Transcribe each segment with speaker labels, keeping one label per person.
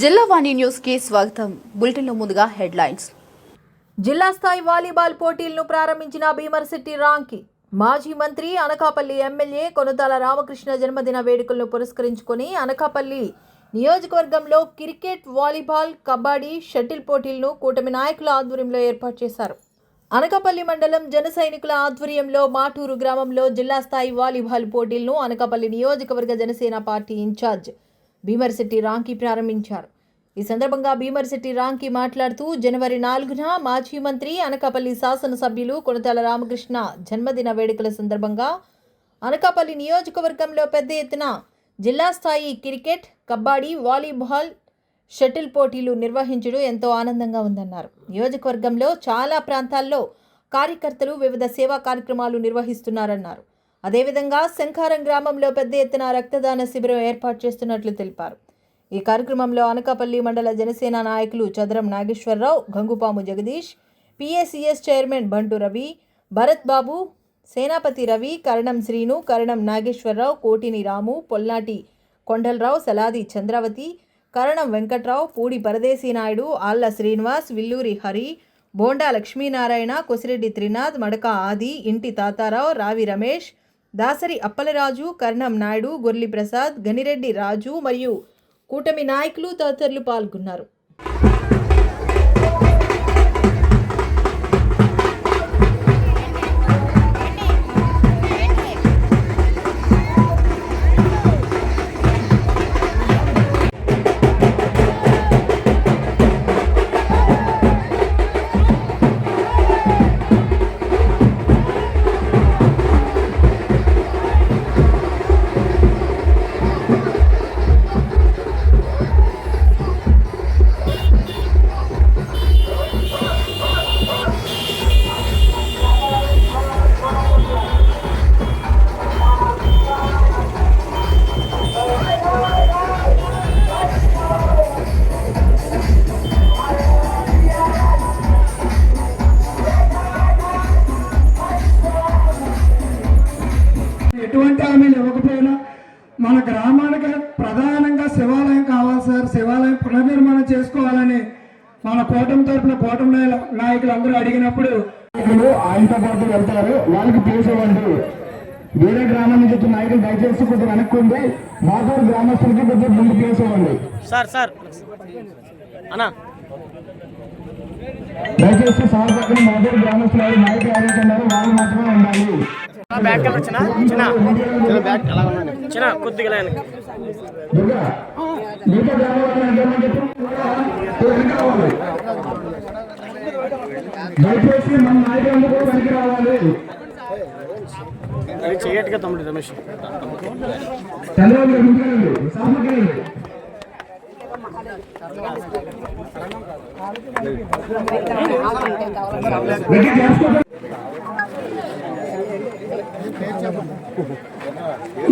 Speaker 1: జిల్లా వాణి న్యూస్కి స్వాగతం. బులెటిన్లో ముందుగా హెడ్లైన్స్.
Speaker 2: జిల్లా స్థాయి వాలీబాల్ పోటీలను ప్రారంభించిన భీమర్ సిటీ రాంకి మాజీ మంత్రి అనకాపల్లి ఎమ్మెల్యే కొనుతాల రామకృష్ణ జన్మదిన వేడుకలను పురస్కరించుకొని అనకాపల్లి నియోజకవర్గంలో క్రికెట్ వాలీబాల్ కబడ్డీ షటిల్ పోటీలను కూటమి నాయకుల ఆధ్వర్యంలో ఏర్పాటు చేశారు. అనకాపల్లి మండలం జన సైనికుల ఆధ్వర్యంలో మాటూరు గ్రామంలో జిల్లా స్థాయి వాలీబాల్ పోటీలను అనకాపల్లి నియోజకవర్గ జనసేన పార్టీ ఇన్ఛార్జ్ భీమర్శెట్టి రాంకి ప్రారంభించారు. ఈ సందర్భంగా భీమర్శెట్టి రాంకి మాట్లాడుతూ జనవరి నాలుగున మాజీ మంత్రి అనకాపల్లి శాసనసభ్యులు కొనతాల రామకృష్ణ జన్మదిన వేడుకల సందర్భంగా అనకాపల్లి నియోజకవర్గంలో పెద్ద ఎత్తున జిల్లా స్థాయి క్రికెట్ కబడ్డీ వాలీబాల్ షటిల్ పోటీలు నిర్వహించడం ఎంతో ఆనందంగా ఉందన్నారు. నియోజకవర్గంలో చాలా ప్రాంతాల్లో కార్యకర్తలు వివిధ సేవా కార్యక్రమాలు నిర్వహిస్తున్నారన్నారు. అదేవిధంగా శంఖారం గ్రామంలో పెద్ద ఎత్తున రక్తదాన శిబిరం ఏర్పాటు చేస్తున్నట్లు తెలిపారు. ఈ కార్యక్రమంలో అనకాపల్లి మండల జనసేన నాయకులు చదరం నాగేశ్వరరావు గంగుపాము జగదీష్ పిఎసిఎస్ చైర్మన్ బంటు రవి భరత్ బాబు సేనాపతి రవి కరణం శ్రీను కరణం నాగేశ్వరరావు కోటిని రాము పొల్లాటి కొండలరావు సలాది చంద్రావతి కరణం వెంకట్రావు పూడి పరదేశీ నాయుడు ఆళ్ళ శ్రీనివాస్ విల్లూరి హరి బోండా లక్ష్మీనారాయణ కొసిరెడ్డి త్రినాథ్ మడక ఆది ఇంటి తాతారావు రావి రమేష్ దాసరి అప్పలరాజు కర్ణం నాయుడు గొర్లి ప్రసాద్ గనిరెడ్డి రాజు మరియు కూటమి నాయకులు తదితరులు పాల్గొన్నారు.
Speaker 3: పునర్నిర్మాణం చేసుకోవాలని మన కూటమి తరపున కూటమి నాయ- నాయకులు అందరూ అడిగినప్పుడు ఆయనతో పాటు వెళ్తారు. వాళ్ళకి ప్లేస్ ఇవ్వండి. వేరే గ్రామం నుంచి వచ్చిన నాయకులు దయచేసి కొంచెం వెనక్కుండి మాటూరు గ్రామస్తులకి కొంచెం ముందు ప్లేస్ ఇవ్వండి.
Speaker 4: Sir sir. అన్నా.
Speaker 3: దయచేసి సార్ పక్కన మాటూరు గ్రామస్తులు ఎవరు? నాయకులు ఎవరైతే ఉన్నారో వాళ్ళు మాత్రమే ఉండాలి.
Speaker 4: బ్యాక్ కెళ్ళి వచ్చిన చిన్న చిన్న. బ్యాక్ అలా ఉండండి చిన్న కొద్దిగా
Speaker 3: ఎంతమంది చెప్పు? వెనక్కి రావాలి దయచేసి మన నాయకులందరూ కూడా వెనక్కి రావాలి
Speaker 4: అది చెయ్యట్టుగా తమ్ముడు రమేష్
Speaker 3: చంద్రబాబు గారు ముందుకెళ్ళండి సామగ్రి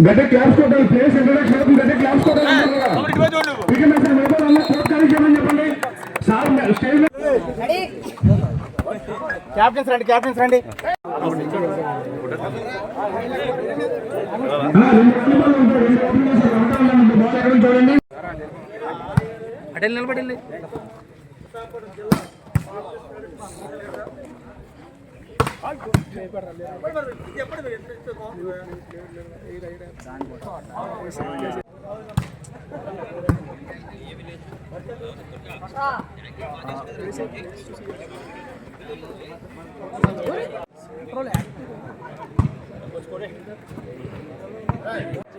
Speaker 3: గట్టి క్లాస్ కొట్టాలి ప్లేస్ ఇంట్రడక్షన్ అవుతుంది గట్టి క్లాస్ కొట్టాలి ఇక సార్ మిగతా వాళ్ళని ప్రోత్సాహం చేయమని చెప్పండి. సార్ స్టేజ్ మీద
Speaker 4: క్యాప్టెన్స్ రండి క్యాప్టెన్స్ రండి.
Speaker 3: ఆ, రెండు రన్నిబాల్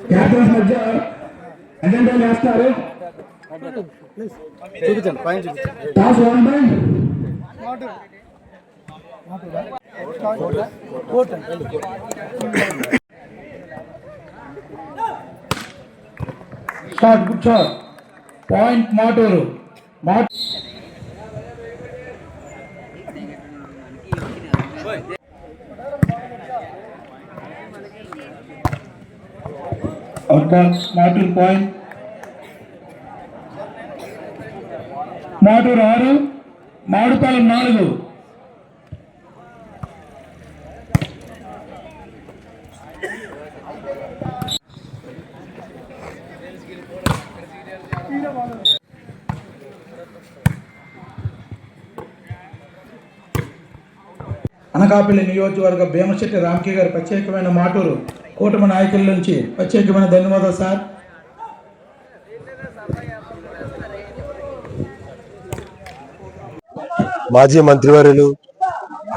Speaker 3: క్యాప్టెన్స్ మధ్య అజెండా వేస్తారు
Speaker 4: చూపించండి పైన చూపించండి.
Speaker 3: Toss won by shot good shot point Maturu. Mat Maturu point. Maturu ఆరు మాడుపాలెం నాలుగు.
Speaker 5: అనకాపల్లి నియోజకవర్గ భీమశెట్టి రామ్కి గారు ప్రత్యేకమైన మాటూరు కూటమి నాయకుల నుంచి ప్రత్యేకమైన ధన్యవాదాలు సార్.
Speaker 6: మాజీ మంత్రివర్యులు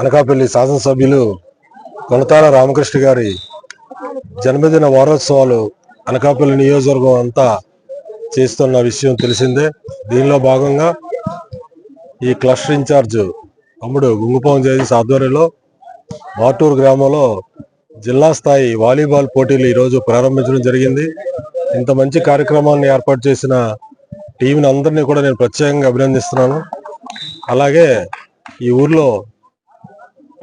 Speaker 6: అనకాపల్లి శాసనసభ్యులు కొనతాల రామకృష్ణ గారి జన్మదిన వారోత్సవాలు అనకాపల్లి నియోజకవర్గం అంతా చేస్తున్న విషయం తెలిసిందే. దీనిలో భాగంగా ఈ క్లస్టర్ ఇన్ఛార్జ్ తమ్ముడు గుంగుపాం జయదీస్ ఆధ్వర్యంలో మాటూరు గ్రామంలో జిల్లా స్థాయి వాలీబాల్ పోటీలు ఈరోజు ప్రారంభించడం జరిగింది. ఇంత మంచి కార్యక్రమాన్ని ఏర్పాటు చేసిన టీంని అందరినీ కూడా నేను ప్రత్యేకంగా అభినందిస్తున్నాను. అలాగే ఈ ఊర్లో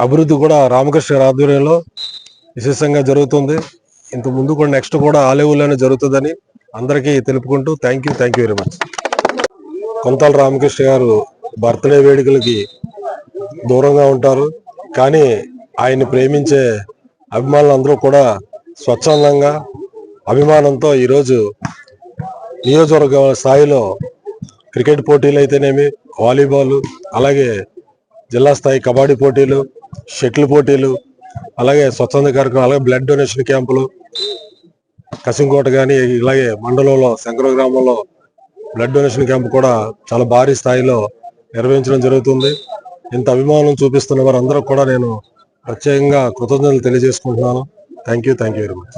Speaker 6: అభివృద్ధి కూడా రామకృష్ణ గారి ఆధ్వర్యంలో విశేషంగా జరుగుతుంది. ఇంత ముందు కూడా నెక్స్ట్ కూడా ఆ లెవెల్లోనే జరుగుతుందని అందరికీ తెలుపుకుంటూ thank you thank you very much. Kontala Ramakrishna గారు బర్త్డే వేడుకలకి దూరంగా ఉంటారు. కానీ ఆయన్ని ప్రేమించే అభిమానులు అందరూ కూడా స్వచ్ఛందంగా అభిమానంతో ఈరోజు నియోజకవర్గ స్థాయిలో క్రికెట్ పోటీలు అయితేనేమి వాలీబాల్ అలాగే జిల్లా స్థాయి కబడ్డీ పోటీలు షటిల్ పోటీలు అలాగే స్వచ్ఛంద కార్యక్రమం అలాగే బ్లడ్ డొనేషన్ క్యాంపులు కసింకోట కానీ ఇలాగే మండలంలో శంకర గ్రామంలో బ్లడ్ డొనేషన్ క్యాంప్ కూడా చాలా భారీ స్థాయిలో నిర్వహించడం జరుగుతుంది. ఇంత అభిమానం చూపిస్తున్న వారందరూ కూడా నేను ప్రత్యేకంగా కృతజ్ఞతలు తెలియజేసుకుంటున్నాను. Thank you thank you very much